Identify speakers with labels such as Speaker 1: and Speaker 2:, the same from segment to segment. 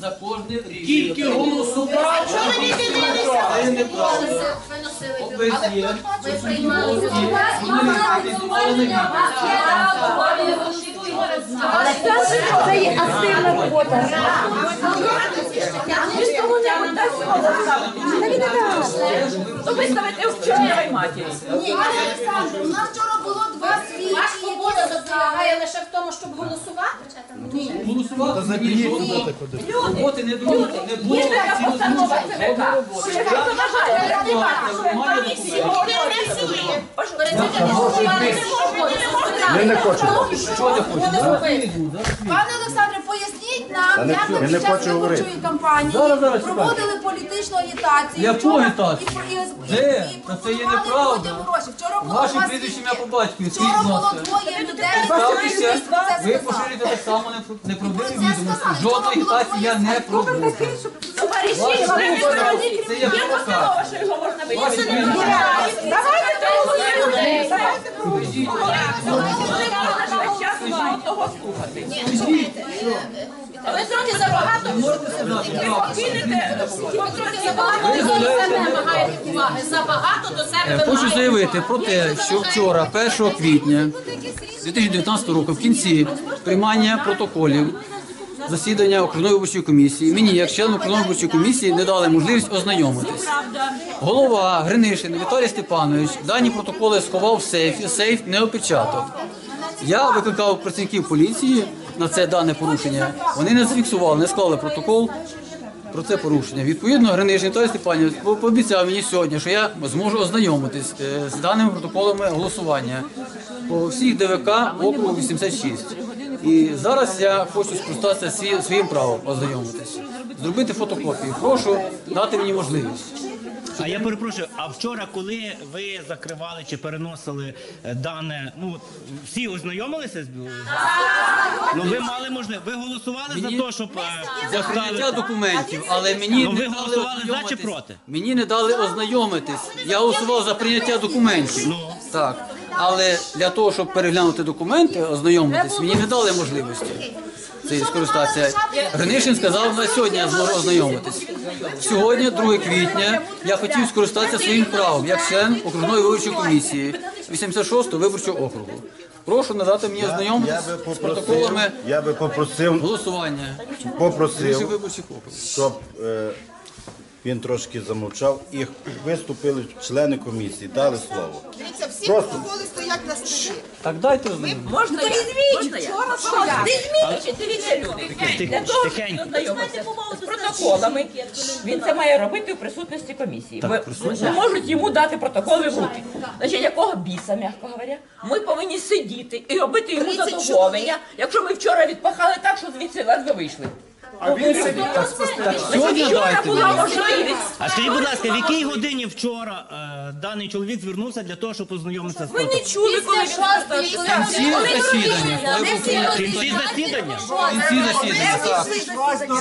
Speaker 1: за кожне рішення.
Speaker 2: Тільки голосувати.
Speaker 1: Неправда. ОБСЄ,
Speaker 3: Ви приймали
Speaker 1: ОБСЄ, журналісти знімали на відео.
Speaker 4: Але це є активна робота.
Speaker 5: То виставити вчора матері.
Speaker 3: Ні, Олександр, у нас вчора було
Speaker 6: Ваш обов'язок полягає лише в тому, щоб голосувати?
Speaker 1: Голосувати за жодної роботи не було. Не було
Speaker 5: Є така постанова ЦВК. Що вам заважає?
Speaker 1: Я немає документів.
Speaker 7: Ми не хочемо.
Speaker 1: Що не хочете?
Speaker 3: Пане Олександре, поясніть нам, як ви
Speaker 7: я не
Speaker 3: під час виборчої кампанії проводили політичну агітацію.
Speaker 1: Яку агітацію? Де? Та це є неправда.
Speaker 3: людям гроші. Вчора було
Speaker 1: Ваше
Speaker 3: два
Speaker 1: прізвище по батькові.
Speaker 3: Вчора було двоє людей,
Speaker 1: Ставтеся,
Speaker 3: які це
Speaker 1: ви
Speaker 3: сказали.
Speaker 1: поширюєте так само непро- неправдиві
Speaker 3: Про це
Speaker 1: відомості.
Speaker 3: сказали.
Speaker 1: Жодної
Speaker 3: було
Speaker 1: агітації я не проводив.
Speaker 5: Товариші,
Speaker 1: Ваші
Speaker 5: ви
Speaker 1: прізвище, це є
Speaker 5: Є
Speaker 1: провокація.
Speaker 5: що його можна
Speaker 1: Ваші
Speaker 5: вивезти.
Speaker 1: прізвище.
Speaker 5: Давайте проголосуємо. Час того слухати.
Speaker 6: Ви трохи забагато
Speaker 1: так.
Speaker 6: ви трохи забагато до себе вимагаєте уваги. Забагато до себе
Speaker 1: Е, Хочу заявити про те, що вчора, 1 квітня 2019 року, в кінці приймання протоколів засідання окружної виборчої комісії, мені, як члену окружної виборчої комісії, не дали можливість ознайомитись. Голова Гринишин Віталій Степанович дані протоколи сховав в сейфі, сейф не опечатав. Я викликав працівників поліції на це дане порушення. Вони не зафіксували, не склали протокол про це порушення. Відповідно, Гринишин Віталій Степанович пообіцяв мені сьогодні, що я зможу ознайомитись е, з даними протоколами голосування по всіх ДВК округу 86. І зараз я хочу скористатися своїм правом ознайомитись, зробити фотокопію. Прошу дати мені можливість.
Speaker 2: А я перепрошую, а вчора, коли ви закривали чи переносили е, дане, ну всі ознайомилися з Ну ви мали можливість. Ви голосували
Speaker 1: Мені-
Speaker 2: за те, щоб е,
Speaker 1: За прийняття
Speaker 2: поставити.
Speaker 1: документів, але мені
Speaker 2: Ну, ви
Speaker 1: не дали
Speaker 2: голосували за чи
Speaker 1: ознайомитись.
Speaker 2: проти?
Speaker 1: Мені не дали ознайомитись. Я голосував за прийняття документів.
Speaker 2: Ну.
Speaker 1: Так. Але для того, щоб переглянути документи, ознайомитись, мені не дали можливості цієї скористатися. Гринишин сказав, на сьогодні я зможу ознайомитись. Сьогодні, 2 квітня, я хотів скористатися своїм правом як член окружної виборчої комісії 86-го виборчого округу. Прошу надати мені
Speaker 7: Я
Speaker 1: ознайомитись
Speaker 7: би
Speaker 1: з протоколами
Speaker 7: я би попросив,
Speaker 1: голосування
Speaker 7: попросив,
Speaker 1: виборчих округів.
Speaker 7: щоб е, він трошки замовчав і виступили члени комісії, дали слово.
Speaker 8: Дивіться, всі
Speaker 7: Просто.
Speaker 8: протоколи стоять на столі.
Speaker 1: Так дайте ознайомитись.
Speaker 5: Можна я? Можна я? Візьміть, дивіться, люди. Для того, щоб з протоколами, він це має робити в присутності комісії. Ви, ви можуть йому дати протоколи в руки. Значить, якого біса, м'яко говоря, ми повинні сидіти і робити йому задоволення, якщо ми вчора відпахали так, що звідси ледве вийшли. А він
Speaker 1: Сьогодні
Speaker 5: вчора
Speaker 1: дайте
Speaker 5: була можливість.
Speaker 2: А скажіть, будь ласка, в якій годині вчора е, даний чоловік звернувся для того, щоб ознайомитися з
Speaker 5: Ви не
Speaker 2: протоколом?
Speaker 5: чули, коли він
Speaker 1: Кінці засідання, коли був
Speaker 2: В кінці засідання?
Speaker 1: кінці засідання, так.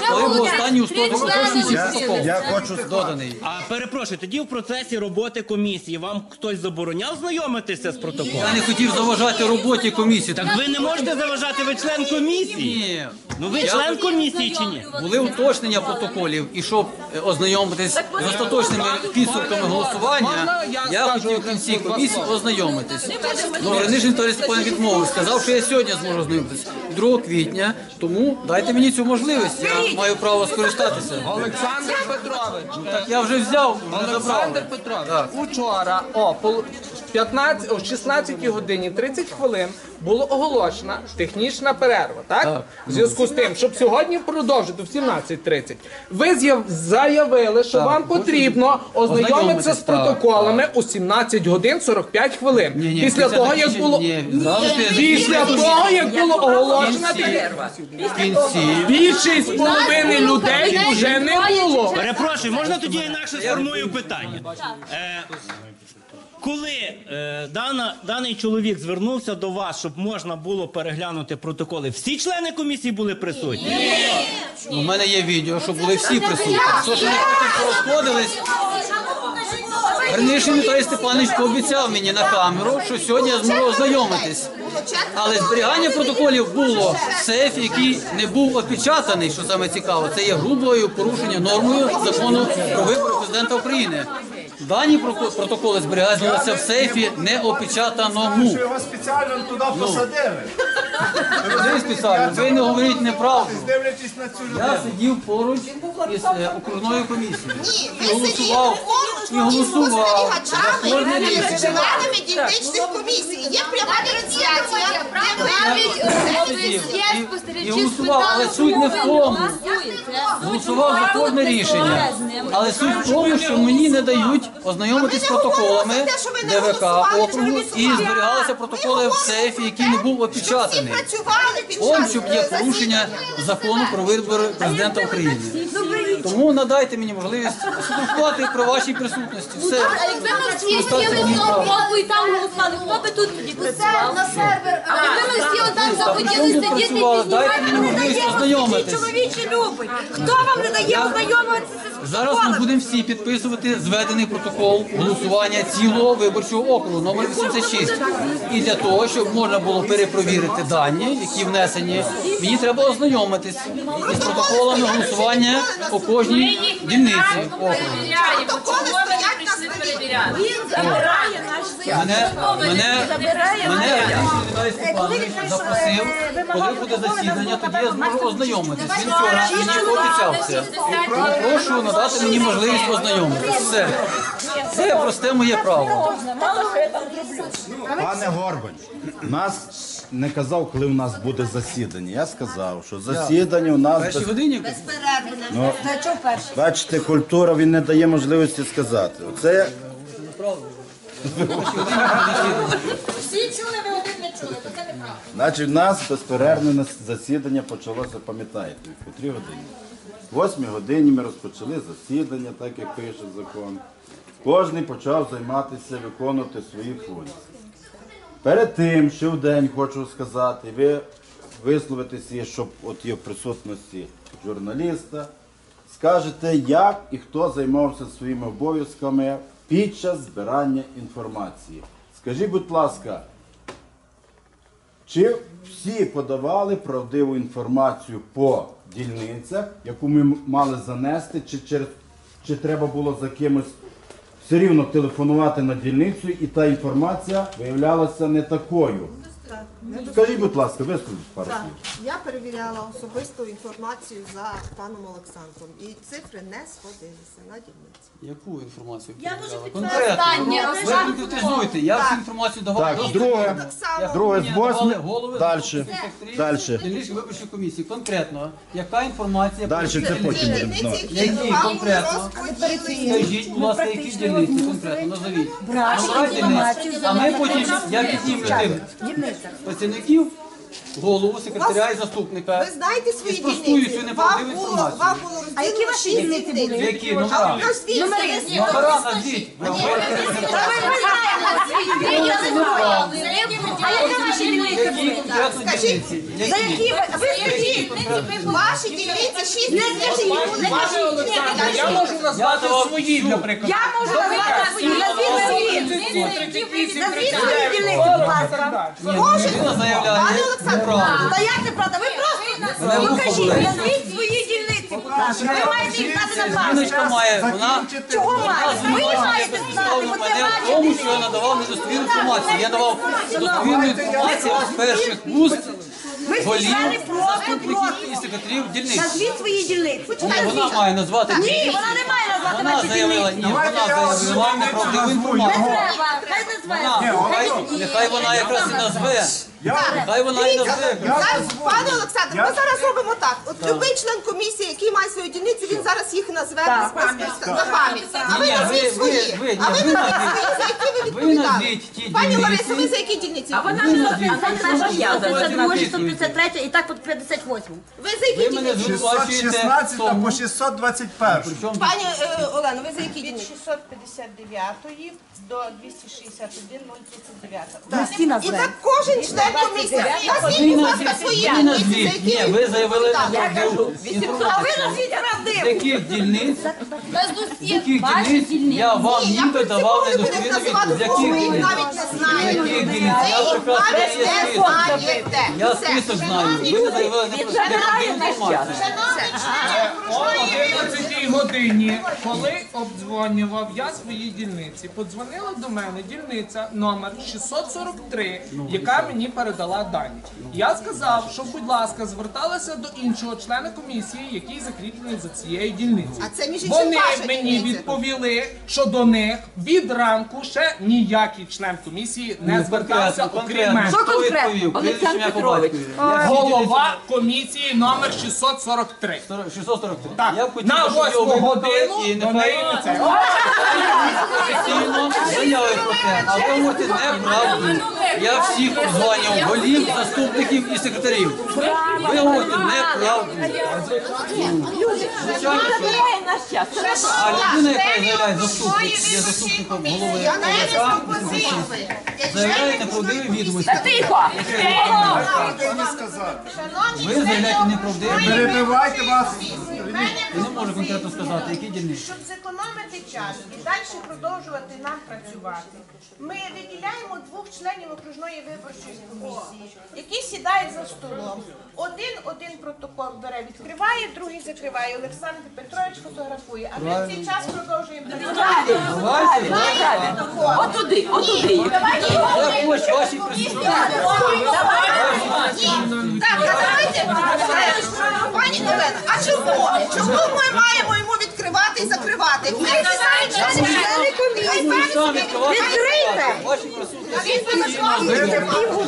Speaker 1: Коли був останній протокол
Speaker 7: я хочу
Speaker 1: доданий.
Speaker 2: А перепрошую, тоді в процесі роботи комісії вам хтось забороняв знайомитися з протоколом?
Speaker 1: Я не хотів заважати роботі комісії.
Speaker 2: Так ви не можете заважати, ви член комісії.
Speaker 1: Ні.
Speaker 2: Ну ви член комісії чи ні?
Speaker 1: Були уточнення протоколів, і щоб е, ознайомитись з остаточними підсумками голосування, я хотів в кінці комісії ознайомитись. Ну, Степанович відмовив, сказав, що я сьогодні зможу ознайомитись 2 квітня, тому дайте мені цю можливість, я маю право скористатися.
Speaker 9: Олександр Петрович,
Speaker 1: Так я вже взяв, вже забрав.
Speaker 9: Олександр Петрович, учора о пол- 15, о 16 годині 30 хвилин було оголошена технічна перерва, так?
Speaker 1: Так.
Speaker 9: В зв'язку з тим, щоб сьогодні продовжити в 17.30, ви з'яв- заявили, що
Speaker 1: Так.
Speaker 9: вам потрібно ознайомитися
Speaker 1: Ознайомитись,
Speaker 9: з
Speaker 1: так,
Speaker 9: протоколами у 17 годин 45 хвилин.
Speaker 1: Ні, ні,
Speaker 9: Після того, як було
Speaker 1: Ні, завжди
Speaker 9: після того, як було оголошена
Speaker 5: Перерва.
Speaker 1: в кінці.
Speaker 9: більшість половини людей вже не було.
Speaker 2: Перепрошую, можна тоді інакше сформую питання. Е, коли е, дана, даний чоловік звернувся до вас, щоб можна було переглянути протоколи, всі члени комісії були присутні?
Speaker 1: У мене є відео, що були всі присутні. Що ж вони потім порозходились, Верніше Віталій Степанович пообіцяв мені на камеру, що сьогодні я зможу ознайомитись. Але зберігання протоколів було в сейфі, який не був опечатаний, що саме цікаво. Це є грубою порушення нормою закону про вибори президента України. Дані проко- протоколи зберігаються в сейфі неопечатаному.
Speaker 8: Що його спеціально туди посадили,
Speaker 1: Ви спеціально, ви не говоріть неправду.
Speaker 8: дивлячись на цю людину.
Speaker 1: Я сидів поруч із е, окружною комісією і голосував, і голосував кожне рішення.
Speaker 10: членами дільничних комісій. Є пряма трансляція,
Speaker 1: і, і голосував, але суть не в тому. Голосував за кожне рішення. Але суть в тому, що мені не дають ознайомитись з протоколами ДВК округу і зберігалися протоколи в сейфі, який не був опечатаний.
Speaker 10: під
Speaker 1: щоб є порушення закону про вибори президента України. Тому надайте мені можливість сфотографувати при вашій присутності. Все.
Speaker 6: А якби ми всі сіли в і там голосували, хто би тут тоді працював?
Speaker 3: на сервер.
Speaker 6: А якби ми всі отам захотіли сидіти і?
Speaker 1: Дайте мені можливість ознайомитись.
Speaker 4: Чоловічі любить. Хто вам не дає ознайомитися
Speaker 1: Зараз ми будемо всі підписувати зведений протокол голосування цілого виборчого округу номер 86. І для того, щоб можна було перепровірити дані, які внесені, мені треба ознайомитись із протоколами голосування по кожній дільниці округу.
Speaker 6: не перевіряти?
Speaker 3: Він забирає наш
Speaker 1: Мене, мене, мене Віталій Степанович запросив, коли буде засідання, тоді я зможу ознайомитись. Він вчора мені це. Тому прошу надати мені можливість ознайомитись. Все. Це просте моє право.
Speaker 7: Пане Горбань, нас не казав, коли у нас буде засідання. Я сказав, що засідання у нас
Speaker 1: Першій
Speaker 7: без...
Speaker 1: годині
Speaker 7: Ну, бачите, культура він не дає можливості сказати. Оце
Speaker 6: Всі чули, ви один не чули, то це неправда.
Speaker 7: Значить, в нас безперервне нас- засідання почалося, пам'ятаєте, в котрій годині? В восьмій годині ми розпочали засідання, так як пише закон. Кожний почав займатися, виконувати свої функції. Перед тим, ще в день хочу сказати, ви висловитеся, щоб от є в присутності журналіста, скажете, як і хто займався своїми обов'язками під час збирання інформації. Скажіть, будь ласка, чи всі подавали правдиву інформацію по дільницях, яку ми мали занести, чи, через, чи треба було за кимось все рівно телефонувати на дільницю, і та інформація виявлялася не такою? Скажіть, будь ласка, висловіть пару
Speaker 10: Так,
Speaker 7: слів.
Speaker 10: я перевіряла особисту інформацію за паном Олександром, і цифри не сходилися на дільниці.
Speaker 1: Яку інформацію?
Speaker 6: Я дуже
Speaker 1: Конкретно.
Speaker 6: Останнє,
Speaker 1: Ви конкретизуйте, я всю інформацію давав.
Speaker 7: Так,
Speaker 1: доступно.
Speaker 7: друге,
Speaker 10: Так само
Speaker 7: друге з восьми.
Speaker 1: надавали голови
Speaker 7: Далі.
Speaker 1: секретарів
Speaker 7: Далі.
Speaker 1: Дільничної виборчої комісії. Конкретно, яка інформація
Speaker 7: Далі це потім.
Speaker 1: дільниці?
Speaker 7: будемо знати.
Speaker 10: які
Speaker 1: Які конкретно? Скажіть, будь ласка, які дільниці конкретно назовіть. Номера дільниць. А ми потім, я піднімлю тим працівників, голову, секретаря і заступника.
Speaker 10: Ви знаєте свої
Speaker 1: І спростую
Speaker 10: дільниці.
Speaker 1: цю
Speaker 10: Вам
Speaker 1: неправдиву
Speaker 10: було,
Speaker 1: інформацію.
Speaker 10: вам було
Speaker 4: А які ваші
Speaker 10: шість
Speaker 4: дільниці
Speaker 10: дільниць.
Speaker 4: були?
Speaker 1: Які номера?
Speaker 10: Назвіть собі.
Speaker 1: Номера назвіть. Я говорю,
Speaker 4: А яка ваша дільниця
Speaker 1: Які
Speaker 4: були?
Speaker 1: конкретно
Speaker 10: Скажіть,
Speaker 1: дільниці?
Speaker 4: За
Speaker 1: Які?
Speaker 4: ви ви скажіть?
Speaker 10: Ваші дільниці шість
Speaker 4: Не
Speaker 10: дільниць.
Speaker 4: не кажіть.
Speaker 9: Я можу назвати свої, для прикладу.
Speaker 4: Я можу назвати свої. Назвіть свої. Назвіть свої дільниці, будь ласка.
Speaker 1: Людина заявляє
Speaker 10: Пане
Speaker 1: Неправду.
Speaker 4: Та як неправда? Ви просто ну кажіть, назвіть свої дільниці, будь ласка. Ви маєте їх знати на
Speaker 1: Жіночка має, вона
Speaker 4: Чого маєте? Ви маєте знати, бо це
Speaker 1: мене в
Speaker 4: ваші
Speaker 1: тому,
Speaker 4: дільниці.
Speaker 1: що я надавав недостовірну інформацію. Я давав достовірну інформацію з перших вуст
Speaker 4: Ви
Speaker 1: голів,
Speaker 4: писали просто,
Speaker 1: заступників
Speaker 4: просто.
Speaker 1: і секретарів дільниць.
Speaker 4: Назвіть свої дільниці.
Speaker 1: Ні, вона має назвати
Speaker 4: Ні,
Speaker 1: дільниці.
Speaker 4: вона не має назвати
Speaker 1: Вона
Speaker 4: ваші
Speaker 1: заявила,
Speaker 4: дільниці.
Speaker 1: ні, вона заявила неправдиву
Speaker 4: Не
Speaker 1: інформацію.
Speaker 4: треба, хай назве.
Speaker 1: Нехай, нехай вона якраз і назве. Нехай вона і назве.
Speaker 10: Зараз, Пане Олександр, ми зараз робимо так. От любий член комісії, який має свою дільницю, він зараз їх назве за пам'ять. А ви назвіть свої.
Speaker 1: ви-
Speaker 10: А ви
Speaker 1: ви
Speaker 10: назвіть
Speaker 1: назвіть.
Speaker 10: свої, за які ви
Speaker 1: Ви
Speaker 10: відповідали.
Speaker 1: назвіть ті
Speaker 10: Пані. Ларисо, ви за які дільниці?
Speaker 5: А вона
Speaker 1: Ви
Speaker 5: не
Speaker 1: назвіть.
Speaker 5: а наша.
Speaker 4: Це
Speaker 1: назвіть.
Speaker 4: друге, 153 і так по 58.
Speaker 10: Ви за які
Speaker 1: Ви мене
Speaker 10: дільниці?
Speaker 1: звинувачуєте в
Speaker 8: 616
Speaker 1: тому,
Speaker 8: по 621.
Speaker 1: причому
Speaker 10: Пані е, Олено, ви за які дільниці?
Speaker 11: 659 до 261 039.
Speaker 4: Ви всі
Speaker 10: І так кожен член комісії. Назвіть,
Speaker 1: ви
Speaker 10: будь ласка,
Speaker 1: назвіть,
Speaker 10: свої
Speaker 1: ви
Speaker 10: за
Speaker 1: назвіть.
Speaker 10: які
Speaker 1: Ні,
Speaker 10: ви
Speaker 1: ви заявили
Speaker 10: відповідали.
Speaker 1: неправдиву
Speaker 4: А ви назвіть правдиві.
Speaker 1: з яких дільниць,
Speaker 6: Без
Speaker 1: з
Speaker 6: усіх
Speaker 1: яких
Speaker 6: ваших
Speaker 1: дільниць
Speaker 6: дільниць.
Speaker 1: я вам ніби давав недостовірну відповідь. З яких дільниць? З яких дільниць? Я прекрасно є список. Я список знаю. Ви не заявили неправдиву інформацію.
Speaker 9: О 11 годині, коли обдзвонював я свої дільниці, подзвонила до мене дільниця номер 643, яка мені передала дані. Я сказав, що, будь ласка, зверталася до іншого члена комісії, який закріплений за цією дільницею.
Speaker 10: А це, між іншим,
Speaker 9: Вони
Speaker 10: ваша
Speaker 9: мені
Speaker 10: дільниця.
Speaker 9: відповіли, що до них від ранку ще ніякий член комісії не звертався, окрім мене.
Speaker 1: Я всі
Speaker 9: Голова комісії номер 643.
Speaker 1: 643.
Speaker 9: Так,
Speaker 1: Я б хотів,
Speaker 9: на
Speaker 1: щоб його
Speaker 9: восьму
Speaker 1: викликали
Speaker 9: годину
Speaker 1: і
Speaker 9: до неї
Speaker 1: нехай
Speaker 9: це.
Speaker 1: офіційно заяви про це. А ви говорите неправду. Я всіх обзванював голів, заступників і секретарів. Ви говорите неправду. Звичайно, що. А людина, яка заявляє заступник, є заступником голови ОВК, заявляє неправдиві відомості.
Speaker 5: Тихо!
Speaker 1: Ви заявляєте неправдиві.
Speaker 8: Перебивайте вас.
Speaker 1: Я не можу конкретно сказати, які дільниці.
Speaker 11: Щоб зекономити час і далі продовжувати нам працювати, ми виділяємо двох членів окружної виборчої комісії, які сідають за столом. Один один протокол бере, відкриває, другий закриває. Олександр Петрович фотографує. А ми в цей час продовжуємо.
Speaker 1: Давайте.
Speaker 5: Отуди, отуди.
Speaker 1: Ваші присутні.
Speaker 10: Так, а давайте, пані Олена, а чому? Чому ми маємо йому відкривати і закривати? Ми члени комісії. Відкрийте!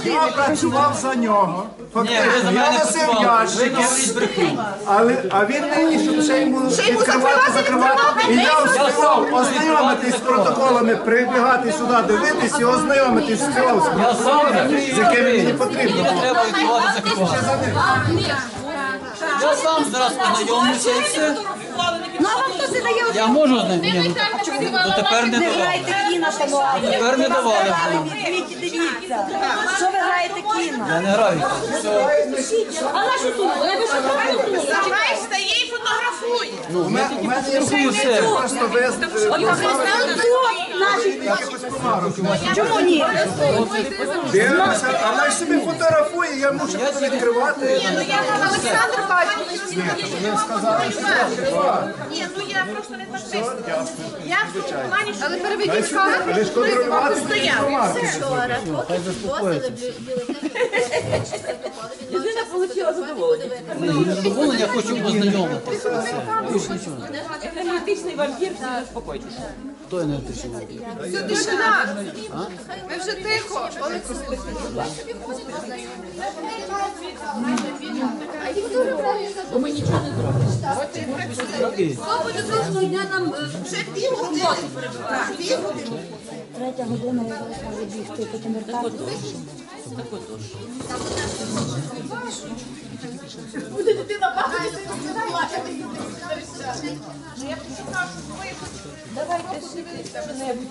Speaker 8: Я працював за нього. Фактично, я
Speaker 1: мене
Speaker 8: носив
Speaker 1: працювали.
Speaker 8: Ящики. Але, а він нині, щоб ще йому відкривати, закривати. І я встигав ознайомитись з протоколами, прибігати сюди, дивитись і ознайомитись з цього, з яким мені
Speaker 1: Мені
Speaker 8: потрібно.
Speaker 1: не треба відкривати закривати. Я сам зараз ознайомлюся і все.
Speaker 4: Ну а вам хто це дає?
Speaker 1: Я можу ознайомитися. Ну тепер не давали.
Speaker 4: Грайте кіно, шановні.
Speaker 1: Тепер не давали.
Speaker 4: Дивіться. Що ви граєте кіно?
Speaker 1: Я не граю. Все.
Speaker 6: А нашу тут? Ви що?
Speaker 11: Давай стає і фотографує.
Speaker 1: Ну,
Speaker 8: У мене, у мене є
Speaker 1: фотографую все.
Speaker 8: просто ви
Speaker 4: Чому ні?
Speaker 8: дивимося, а вона ж собі фотографує, я мушу відкривати.
Speaker 11: Олександр бачив. Ні, ну я просто не виступила. Я в тому плані, що... Але переведіть
Speaker 8: Ви ж контролювати
Speaker 11: Стояв.
Speaker 1: Хай заспокоїться.
Speaker 5: Людина отримала задоволення.
Speaker 1: Задоволення я хочу ознайомитися. Більше нічого.
Speaker 5: Енергетичний вампір, всі заспокойтеся.
Speaker 1: Хто я не втечу?
Speaker 11: Ми вже тихо.
Speaker 6: Бо ми нічого не зробимо. Хто буде кожного дня нам
Speaker 10: Вже пів години.
Speaker 4: Третя година я зараз маю бігти, потім вертатися.
Speaker 6: Буде дитина бачити.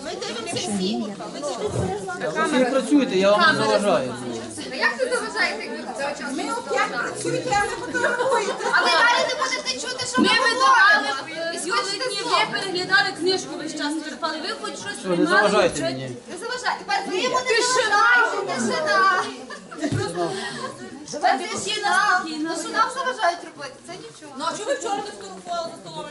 Speaker 10: Ми дивимося всі.
Speaker 1: Ви працюєте, я вам не заважаю.
Speaker 6: Як ви заважаєте, як ви цього часу? Ми
Speaker 10: Як працюєте, а не фотографуєте?
Speaker 6: А ви далі не будете чути, що ми видавали. Сьогодні ви переглядали книжку весь час, черпали. Ви хоч щось
Speaker 1: Що, не заважайте мені.
Speaker 6: Не заважайте. Тепер ви йому не. Тишина. Тепер тишина. Ну що нам заважають робити? Це нічого. Ну а чого ви вчора не сфотографували за столом?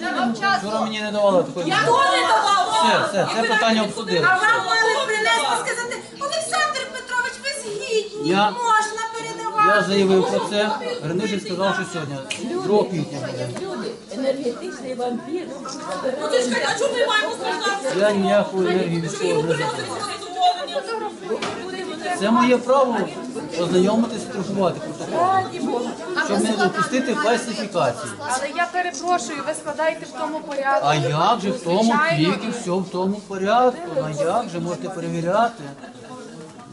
Speaker 6: Я вам час.
Speaker 1: Вчора мені не давали такої.
Speaker 6: Хто не давав?
Speaker 1: Все, все, це питання обсудили.
Speaker 4: А вам мали принести сказати, Олександр Петрович, ви згідні,
Speaker 1: Я-
Speaker 4: можна передавати.
Speaker 1: Я заявив про це. Гринишин сказав, що сьогодні, 2 квітня буде.
Speaker 5: Енергетичний вампір.
Speaker 6: Ну ти ж а чому ми маємо страждати?
Speaker 1: Я ніяку енергію від цього не забрав. Це моє право ознайомитися, фотографувати протокол, щоб не допустити фальсифікації.
Speaker 3: Але я перепрошую, ви складаєте в тому порядку.
Speaker 1: А як же в тому квіті, все в тому порядку? А як же можете перевіряти?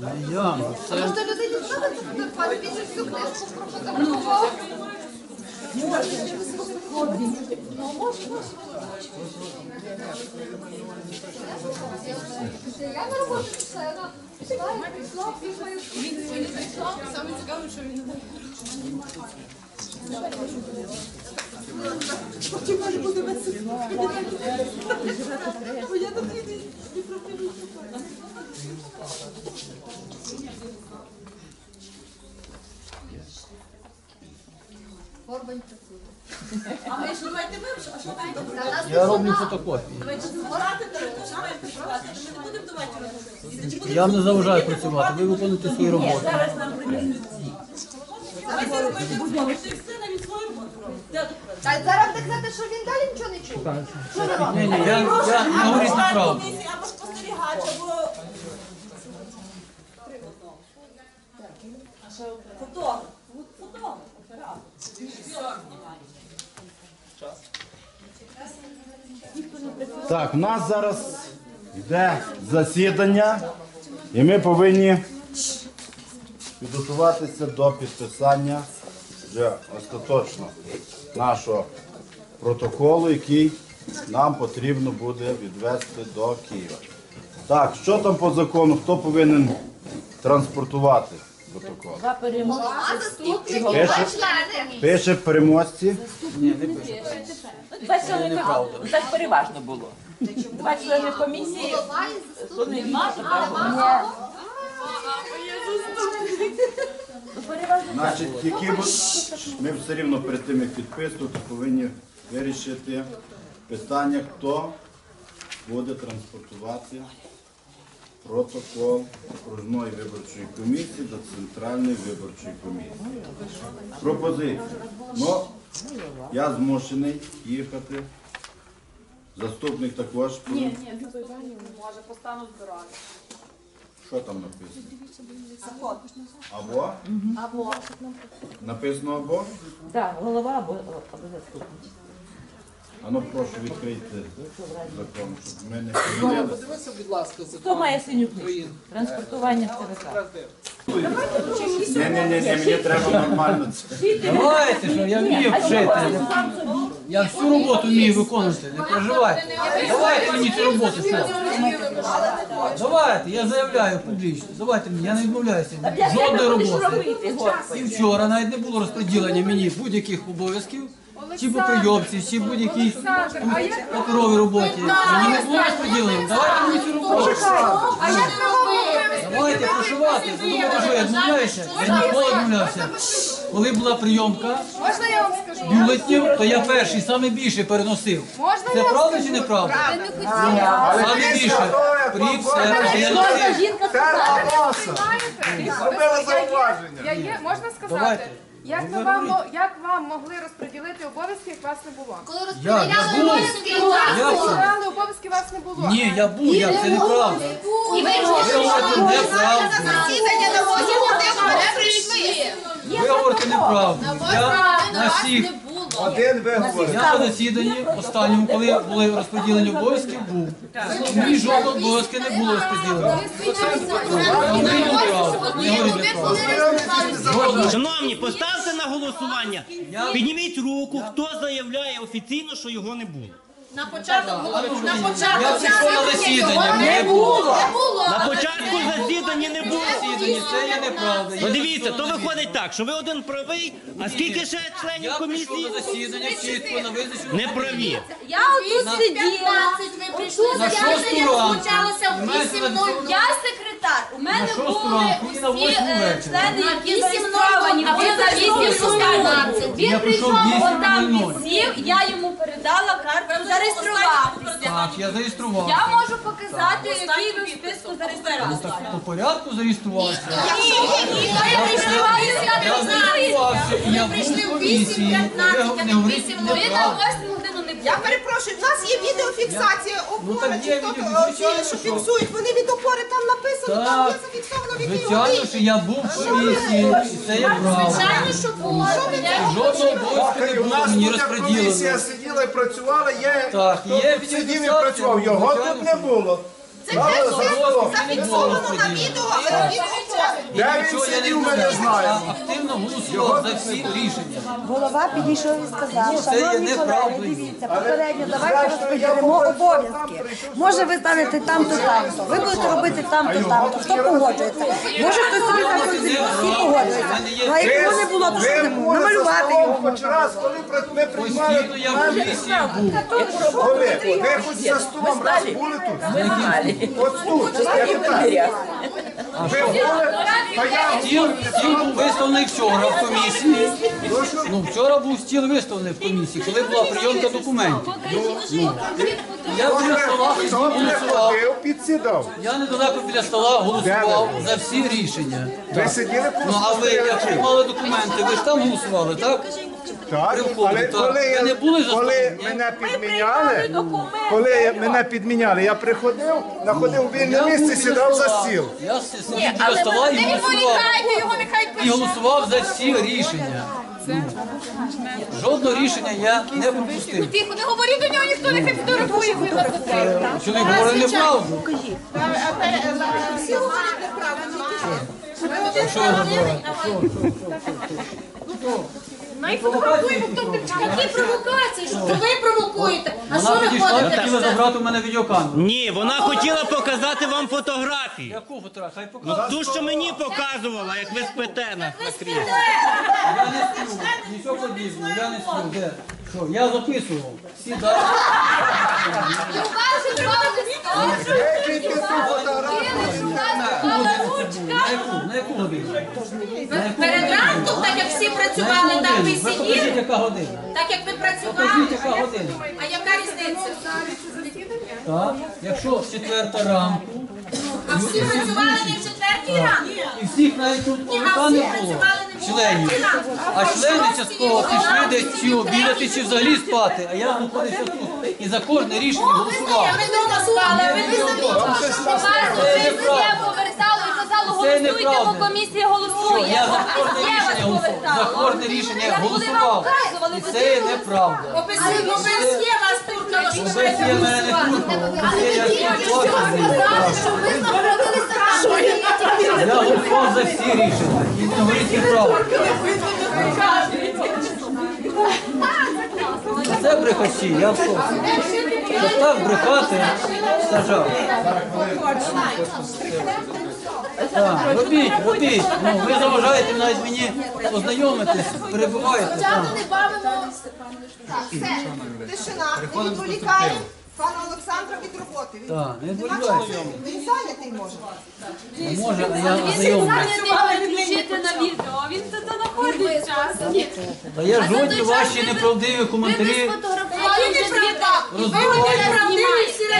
Speaker 1: А як же? Це...
Speaker 6: людині треба фотографувати, він же всю книжку профотографував. Я на роботу пішла, я пішла, прийшла, пішла, він не прийшла. Саме цікаве, що він не А ми ж давайте ви, а що ви?
Speaker 1: Я роблю фотокопії.
Speaker 6: Давайте збирати, то що маєте працювати, ми не будемо давати робити.
Speaker 1: Я не заважаю працювати, ви виконуєте свою роботу.
Speaker 5: Зараз нам принесуть.
Speaker 6: Давайте робити свою, все навіть свою роботу робить. Де тут працює?
Speaker 10: Та зараз ви кажете, що він далі нічого не чув. Що ви робите?
Speaker 1: Ні, ні, я, я не говорю неправду.
Speaker 6: Або спостерігач, або... Фотограф.
Speaker 7: Так, у нас зараз йде засідання, і ми повинні підготуватися до підписання вже остаточно нашого протоколу, який нам потрібно буде відвести до Києва. Так, що там по закону? Хто повинен транспортувати протокол?
Speaker 5: Два переможці.
Speaker 7: Пише, пише переможці.
Speaker 1: Ні, не пишу.
Speaker 5: Два члени комісії. Так переважно було. Два члени комісії. То не більше, так було.
Speaker 7: Значить, які бу- ми все рівно перед тим, як підписувати, повинні вирішити питання, хто буде транспортувати протокол окружної виборчої комісії до Центральної виборчої комісії. Пропозиція. Ну, я змушений їхати. Заступник також. Ні, ні,
Speaker 3: Може, по стану здоров'я.
Speaker 7: Що там написано? Або?
Speaker 10: Або
Speaker 7: Написано або?
Speaker 5: Так, голова або або заступник.
Speaker 7: А ну прошу відкрийте закон, щоб ми не помилялися.
Speaker 9: Подивися, будь ласка, за
Speaker 5: Хто має синю книжку? Транспортування в ЦВК.
Speaker 7: Ні, ні, ні, ні, мені треба нормально це.
Speaker 1: Давайте, що я вмію вчити. Я всю роботу вмію виконувати, не переживайте. Давайте мені цю роботу. що? Давайте, я заявляю публічно. Давайте мені, я не відмовляюся. від Жодної роботи. І вчора навіть не було розподілення мені будь-яких обов'язків, чи по прийомці, чи будь-якій паперовій роботі. Мені не було розподілення. Давайте мені цю роботу.
Speaker 3: А як ви говорите?
Speaker 1: Давайте прошивати. Ви думаєте, що я відмовляюся? Я ніколи не відмовлявся. Коли була прийомка
Speaker 3: Можна я вам скажу?
Speaker 1: бюлетнів, то я перший саме більше переносив.
Speaker 3: Можна
Speaker 1: Це
Speaker 3: я вам
Speaker 1: правда
Speaker 3: скажу?
Speaker 1: чи неправда?
Speaker 8: Але
Speaker 1: Саме більше.
Speaker 8: як
Speaker 1: Прів, все, я носив.
Speaker 3: Знаєте,
Speaker 8: Зробила
Speaker 3: я
Speaker 8: зауваження.
Speaker 3: Я є, можна сказати,
Speaker 1: Давайте.
Speaker 3: Як, ви вам, мо- як вам могли розподілити обов'язки, як вас не було?
Speaker 6: Коли
Speaker 1: Я, я
Speaker 6: розподіляли
Speaker 1: був. це?
Speaker 3: Розподіляли обов'язки, вас не було.
Speaker 1: Ні, я був, я це неправда.
Speaker 6: і ви
Speaker 1: Ви говорите неправду.
Speaker 10: засідання на 8 годин не прийшли.
Speaker 1: Ви говорите неправду. Я на всіх,
Speaker 8: Один виговор.
Speaker 1: я на засіданні останньому, коли були розподілені обов'язки, був. Мені жодного обов'язки не було розподілено.
Speaker 2: Шановні, поставте на голосування. Підніміть руку, хто заявляє офіційно, що його не було.
Speaker 6: На початок було. На
Speaker 1: Я
Speaker 6: початок
Speaker 1: засідання, не було.
Speaker 6: не було.
Speaker 2: На початку засідання не було.
Speaker 1: Засідання, це є неправда.
Speaker 2: Ну дивіться, то виходить так, що ви один правий, а скільки ще членів
Speaker 1: Я прийшов
Speaker 2: комісії
Speaker 1: на засідання чітко на визначену
Speaker 2: не праві?
Speaker 6: Я отут сиділа. Ви прийшли
Speaker 1: На шосту ранку.
Speaker 6: почалося в
Speaker 1: мене
Speaker 6: 8.0. Я секретар. У мене
Speaker 1: шосту
Speaker 6: були
Speaker 1: ранку і на
Speaker 6: усі
Speaker 1: восьму
Speaker 6: е,
Speaker 1: вечора.
Speaker 6: члени, які зареєстровані. А ви за 8.15. Він прийшов,
Speaker 1: прийшов
Speaker 6: отам
Speaker 1: 8:00.
Speaker 6: підсів, я йому передала карту зареєструватися.
Speaker 1: Так, я зареєструвався.
Speaker 6: Я можу показати, який ви в списку зареєструвалися.
Speaker 1: Так, по порядку зареєструвався.
Speaker 6: Я реєструвалися, я
Speaker 1: Я
Speaker 6: не знаю.
Speaker 1: зареєструвався, і я
Speaker 6: Ви прийшли
Speaker 1: був в
Speaker 6: в
Speaker 1: комісії.
Speaker 6: 8.15,
Speaker 1: Ви не говоріть
Speaker 6: 8.00. Ви на
Speaker 1: неправду.
Speaker 6: 8 годину не
Speaker 10: Я перепрошую, в нас є відеофіксація
Speaker 1: Ну,
Speaker 10: опори, чи хто то,
Speaker 1: звичайно,
Speaker 10: що фіксують. Вони від опори там написано, там є зафіксовано від якій
Speaker 1: звичайно, що я був в комісії, і це є правда.
Speaker 6: Звичайно, що було.
Speaker 1: Жодного обов'язку не
Speaker 8: У
Speaker 1: було
Speaker 8: нас
Speaker 1: мені
Speaker 8: тут як комісія
Speaker 1: розподілено.
Speaker 8: сиділа і працювала, є
Speaker 1: Так, є
Speaker 8: тут сидів і
Speaker 1: відеофіксація,
Speaker 8: працював. Його
Speaker 1: звичайно,
Speaker 8: тут не
Speaker 1: що.
Speaker 8: було.
Speaker 10: Це все зафіксовано на відео від опори.
Speaker 1: І
Speaker 8: Де він
Speaker 1: нічого я не
Speaker 8: сидів, ми не знаємо.
Speaker 1: Активно голосував за всі рішення.
Speaker 4: Голова підійшов і сказав,
Speaker 1: Ну,
Speaker 4: шановні колеги, дивіться, попередньо давайте розподілимо обов'язки. Може ви станете там-то, там-то, ви будете робити там-то, там-то. Хто погоджується? Може хтось собі так всі погоджується. Ну а якщо не було, то що не було? Намалювати його.
Speaker 8: Хоч раз, коли ми приймали
Speaker 1: Постійно я в комісії був.
Speaker 8: Коли? Ви хоч за столом раз були тут?
Speaker 5: Ми знали.
Speaker 8: От тут, я питаю. Ви були? Та я
Speaker 1: Стіл, стіл був виставлений вчора в комісії. Ну, вчора був стіл виставлений в комісії, коли була прийомка документів. Я біля стола
Speaker 8: хто
Speaker 1: голосував.
Speaker 8: приходив, підсідав.
Speaker 1: Я недалеко біля стола голосував за всі рішення.
Speaker 8: Ви сиділи
Speaker 1: Ну а ви, як приймали документи, ви ж там голосували, так?
Speaker 8: Так, але коли,
Speaker 1: Ви не були
Speaker 8: коли мене підміняли, коли мене підміняли, я приходив, знаходив вільне місце, сідав за стіл.
Speaker 1: Я сидів стола і голосував. І голосував за всі рішення. Ну, Жодного рішення я не пропустив.
Speaker 6: Тихо, не говори до нього, ніхто нехай фотографує випадку.
Speaker 1: Чоловік говорив неправду.
Speaker 11: Всі говорять неправду.
Speaker 1: Що ви забрали?
Speaker 6: Най фотографуємо, хто Які провокації? Що ви провокуєте? А що
Speaker 1: Вона
Speaker 6: ви ходите?
Speaker 1: хотіла забрати у мене відеокамеру.
Speaker 2: Ні, вона хотіла показати вам фотографії.
Speaker 1: Яку фотографію? Хай
Speaker 2: Ну,
Speaker 1: покаже.
Speaker 2: ту, що мені показувала, як ви спите на, на кріслі.
Speaker 1: Я не сплю, нічого подібного, я не сплю. Де? Що, я записував. Всі дати.
Speaker 8: Викиньте ту фотографію.
Speaker 1: На яку? На яку годину?
Speaker 6: Перед ранком, так як всі працювали, так ви?
Speaker 1: Ви покажіть,
Speaker 6: сиділи,
Speaker 1: яка година.
Speaker 6: так як ви
Speaker 1: Покажіть,
Speaker 6: працювали.
Speaker 1: яка година.
Speaker 6: А яка різниця?
Speaker 1: Так? Якщо четверта ранку,
Speaker 6: А всі працювали не в четвертій ранку.
Speaker 1: і всіх навіть тут
Speaker 6: а всі
Speaker 1: не було,
Speaker 6: працювали не в
Speaker 1: членів.
Speaker 6: ранку.
Speaker 1: А члени частково пішли десь чи обідати, чи взагалі спати. А я знаходився тут і за кожне рішення голосував.
Speaker 6: Ми вдома спали, ви не
Speaker 1: Я
Speaker 6: повертали і казали,
Speaker 1: Це неправда.
Speaker 6: комісія голосує.
Speaker 1: я за кожне рішення голосував. За кожне рішення голосував. І це неправда.
Speaker 6: ОБСЄ вас туркало, що
Speaker 1: ОБСЄ мене не. ОБСЄ я
Speaker 6: ви
Speaker 1: Я голосував за всі рішення. І не говоріть неправду. Це брехачі, я в шоці. Щоб так брехати, сажав. Так, робіть, робіть. Ну, ви заважаєте навіть мені ознайомитись, перебуваєте там.
Speaker 6: не бавимо.
Speaker 10: Так, все, тишина, не відволікаємо пана Олександра від роботи. Він
Speaker 1: Так, не
Speaker 10: нема
Speaker 1: відволікайте.
Speaker 10: Він зайнятий може.
Speaker 1: Може, я ознайомлюсь.
Speaker 6: включити на відео, він тут знаходить час.
Speaker 1: Та я жодні ваші неправдиві коментарі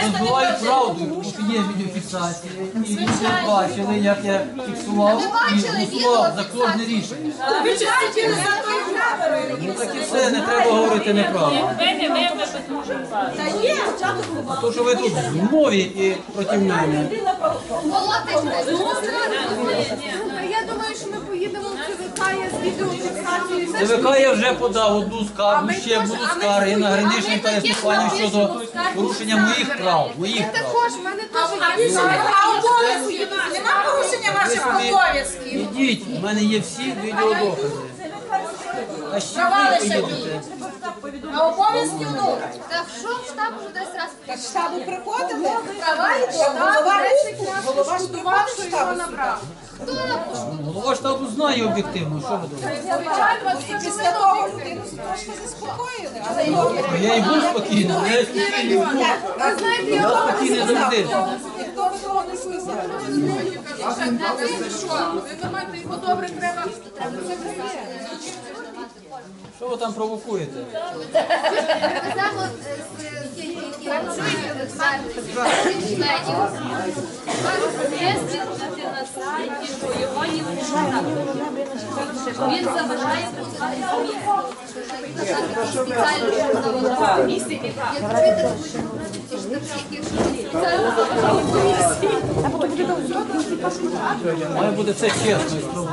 Speaker 1: розбивають правду. Є відеофіксація. І люди бачили, як я фіксував і голосував за кожне рішення. Ну так і все, не треба говорити неправду. А то, що ви тут в мові і проти мене.
Speaker 3: Я думаю, що ми поїдемо в ЦВК я з відеофіксацією.
Speaker 1: Я вже подав одну скаргу, ще буду скарги на граничне переступання щодо порушення моїх прав. Моїх прав.
Speaker 3: Також в мене теж є.
Speaker 6: А обов'язків? Нема порушення ваших обов'язків.
Speaker 1: Ідіть, у мене є всі відеодокази. А ще ви поїдете.
Speaker 6: А обов'язків ну.
Speaker 3: Так що в штаб вже десь раз
Speaker 11: В штабу приходили,
Speaker 6: Права і
Speaker 11: голова голова
Speaker 3: шкодував, що його набрав.
Speaker 1: Голова штабу знає об'єктивно, що ви думаєте.
Speaker 11: Після того людину трошки заспокоїли, але його
Speaker 1: Я і був спокійний, я спокійний був.
Speaker 3: Ви знаєте,
Speaker 1: Я
Speaker 3: я
Speaker 1: спокійний завжди.
Speaker 11: ніхто того не
Speaker 3: що? Ви думаєте, його добре треба?
Speaker 1: Що ви там провокуєте?
Speaker 3: Веземо
Speaker 6: на сайті, що його ніхто не Він заважає працювати
Speaker 1: Має бути все чесно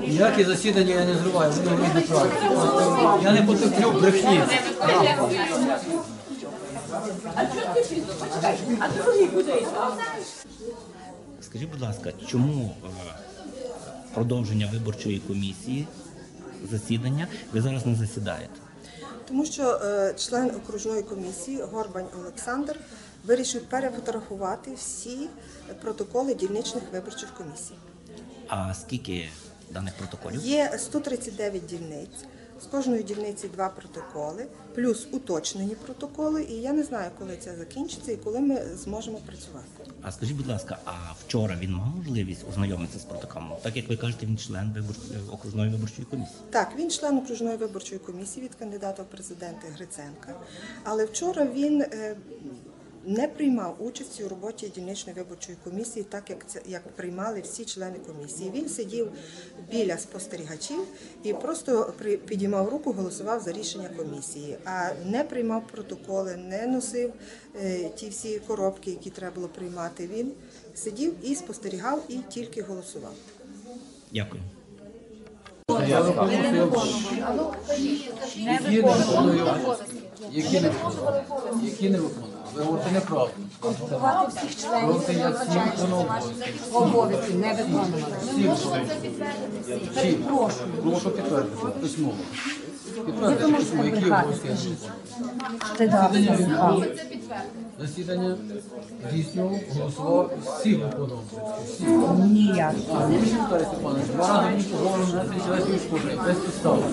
Speaker 1: Ніякі засідання я не зриваю, не говорите неправду. Я не потерплю брехні.
Speaker 2: Скажіть, будь ласка, чому е, продовження виборчої комісії засідання ви зараз не засідаєте?
Speaker 12: Тому що е, член окружної комісії Горбань Олександр вирішив перефотографувати всі протоколи дільничних виборчих комісій.
Speaker 2: А скільки даних протоколів?
Speaker 12: Є 139 дільниць. З кожної дільниці два протоколи, плюс уточнені протоколи. І я не знаю, коли це закінчиться і коли ми зможемо працювати.
Speaker 2: А скажіть, будь ласка, а вчора він мав можливість ознайомитися з протоколом? Так як ви кажете, він член вибор... окружної виборчої комісії.
Speaker 12: Так, він член окружної виборчої комісії від кандидата в президенти Гриценка. Але вчора він е, не приймав участі у роботі дільничної виборчої комісії, так як це як приймали всі члени комісії. Він сидів біля спостерігачів і просто підіймав руку, голосував за рішення комісії, а не приймав протоколи, не носив е, ті всі коробки, які треба було приймати. Він сидів і спостерігав, і тільки голосував.
Speaker 2: Дякую.
Speaker 1: Які не виконую обов'язки. Які не виконую. Не виконую. Ви.
Speaker 4: Консультувати всіх членів
Speaker 1: як всі виконували обов'язки.
Speaker 4: не виконувати.
Speaker 1: Всі виконували. Всі. Прошу підтвердити. Письмово. Підтвердити письмово. Які обов'язки я виконую. Засідання відбуло. Засідання здійснював, голосував, всі виконував. Всі.
Speaker 4: Ніяк.
Speaker 1: А, Віталій Степанович, два рази мені поговорили на третій школі, без підстав.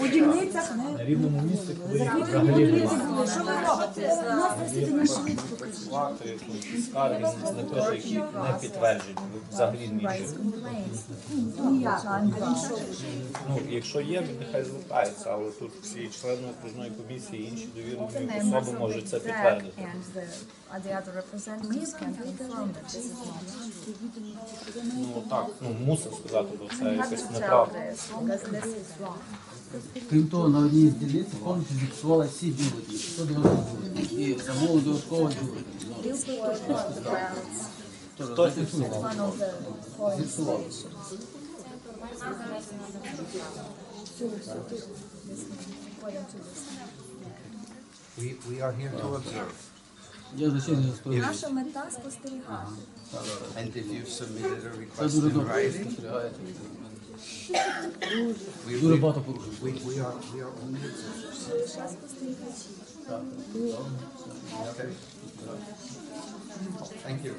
Speaker 4: У дільницях
Speaker 13: На рівному місці, коли взагалі
Speaker 4: що ви робите? У нас засідання швидко.
Speaker 13: плати, скарги напише, які не підтверджені, взагалі нічого. Ну, якщо є, він нехай звертається, але тут всі члени окружної комісії, інші довірені особи можуть це підтвердити. Ну так, ну мусив сказати, бо це якась неправда.
Speaker 6: this because this is wrong.
Speaker 1: Крім того, на одній з дільниць повністю зіпсували всі бюлетні, 190 бюлетнів. І замовили додатково бюлетні.
Speaker 6: These were the grounds.
Speaker 13: Хто зіпсував?
Speaker 6: One of the foreign
Speaker 1: Зіпсували.
Speaker 6: according to this.
Speaker 8: We, we are here to observe.
Speaker 1: Я засідання спостерігаю.
Speaker 6: Наша мета спостерігати.
Speaker 8: And if you've submitted a
Speaker 1: Це
Speaker 8: request
Speaker 1: дуже
Speaker 8: in
Speaker 1: добре
Speaker 8: writing,
Speaker 1: спостерігаєте.
Speaker 8: we,
Speaker 1: Дуже
Speaker 8: we,
Speaker 1: багато порушень.
Speaker 8: we, we are, we are only observers.
Speaker 6: Лише спостерігачі.
Speaker 8: Okay. Thank you.